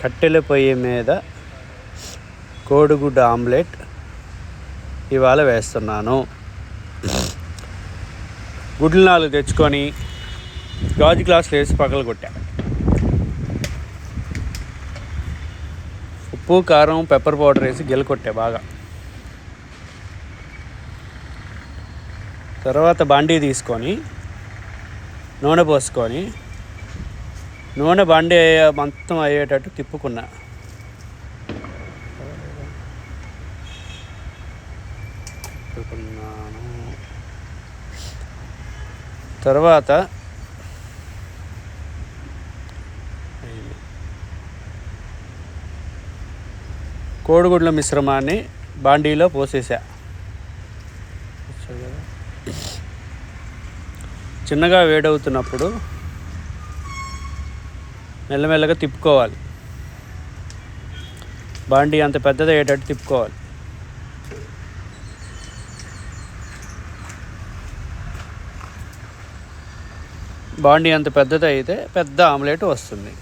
కట్టెల పొయ్యి మీద కోడిగుడ్డు ఆమ్లెట్ ఇవాళ వేస్తున్నాను. గుడ్లు నాలుగు తెచ్చుకొని గాజు గ్లాసులు వేసి పగలు కొట్టా. ఉప్పు కారం పెప్పర్ పౌడర్ వేసి గిల్ల కొట్టా బాగా. తర్వాత బాండీ తీసుకొని నూనె పోసుకొని నూనె బండి మొత్తం అయ్యేటట్టు తిప్పుకున్నా. తిప్పుకున్నాను. తర్వాత కోడిగుడ్ల మిశ్రమాన్ని బాండీలో పోసేసా. చిన్నగా వేడవుతున్నప్పుడు మెల్లమెల్లగా తిప్పుకోవాలి. బాండి అంత పెద్దది అయ్యేటట్టు తిప్పుకోవాలి. బాండీ అంత పెద్దది అయితే పెద్ద ఆమ్లెట్ వస్తుంది.